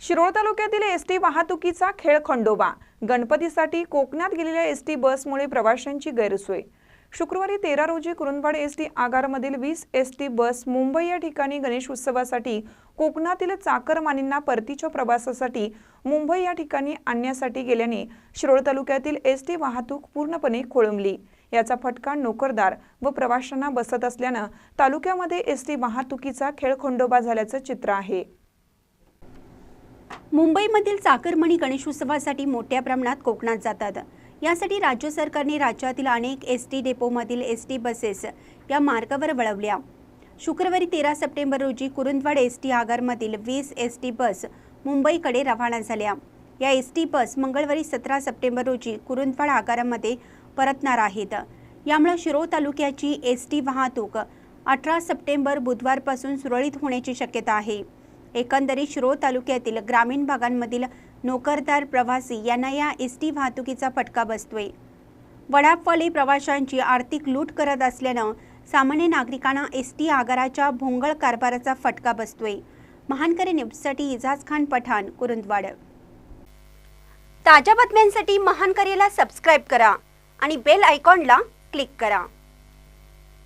शिरोळ तालुक्यातील S T वाहतुकीचा खेळ खंडोबा. गणपतीसाठी कोकणात गेलेल्या एस टी बसमुळे प्रवाशांची गैरसोय. शुक्रवारी तेरा रोजी कुरुंदवाड एस टी आगारमधील वीस एस टी बस मुंबई या ठिकाणी गणेश उत्सवासाठी कोकणातील चाकरमानींना परतीच्या प्रवासासाठी मुंबई या ठिकाणी आणण्यासाठी गेल्याने शिरोळ तालुक्यातील एस टी वाहतूक पूर्णपणे खोळंबली. याचा फटका नोकरदार व प्रवाशांना बसत असल्यानं तालुक्यामध्ये एस टी वाहतुकीचा खेळखोंडोबा झाल्याचं चित्र आहे. मुंबईमधील चाकरमणी गणेशोत्सवासाठी मोठ्या प्रमाणात कोकणात जातात. यासाठी राज्य सरकारने राज्यातील अनेक एस टी डेपोमधील एस टी बसेस या मार्गावर वळवल्या. शुक्रवारी तेरा सप्टेंबर रोजी कुरुंदवाड एस टी आगारमधील वीस एस टी बस मुंबईकडे रवाना झाल्या. या एस टी बस मंगळवारी सतरा सप्टेंबर रोजी कुरुंदवाड आगारामध्ये परतणार आहेत. यामुळे शिरोळ तालुक्याची एस टी वाहतूक अठरा सप्टेंबर बुधवारपासून सुरळीत होण्याची शक्यता आहे. एकंदरीत शिरोळ तालुक्यातील ग्रामीण भागांमधील नोकरदार प्रवासी यांना या एस टी वाहतुकीचा फटका बसतोय. वडापवाले प्रवाशांची आर्थिक लूट करत असल्यानं सामान्य नागरिकांना एस टी आगाराच्या भोंगळ कारभाराचा फटका बसतोय. महानकरी न्यूजसाठी इजाज खान पठाण कुरुंदवाड. ताज्या बातम्यांसाठी महानकरीला सबस्क्राईब करा आणि बेल आयकॉनला क्लिक करा.